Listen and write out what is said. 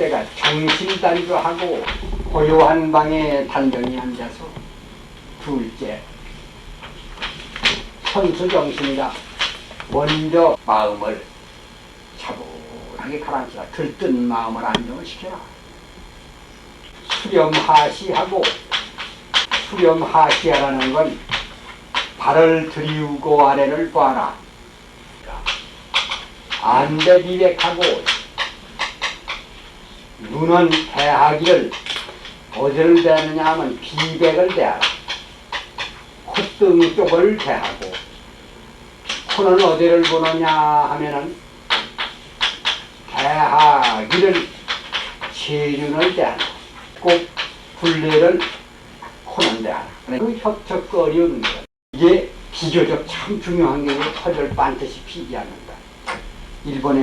첫째가 정신단주하고 고요한 방에 단정히 앉아서 둘째 선수정신이라 먼저 마음을 차분하게 가라앉히라. 들뜬 마음을 안정을 시켜라. 수렴하시하고 수렴하시하라는 건 발을 들이우고 아래를 봐라. 안대 비백하고 눈은 대하기를 어디를 대느냐 하면 비백을 대하라. 콧등 쪽을 대하고 코는 어디를 보느냐 하면은 대하기를 체륜을 대하라 꼭 굴레를 코는 대하라. 그 협척거리는 것. 이게 비교적 참 중요한 게 터절 반드시 피지 않는다. 일본의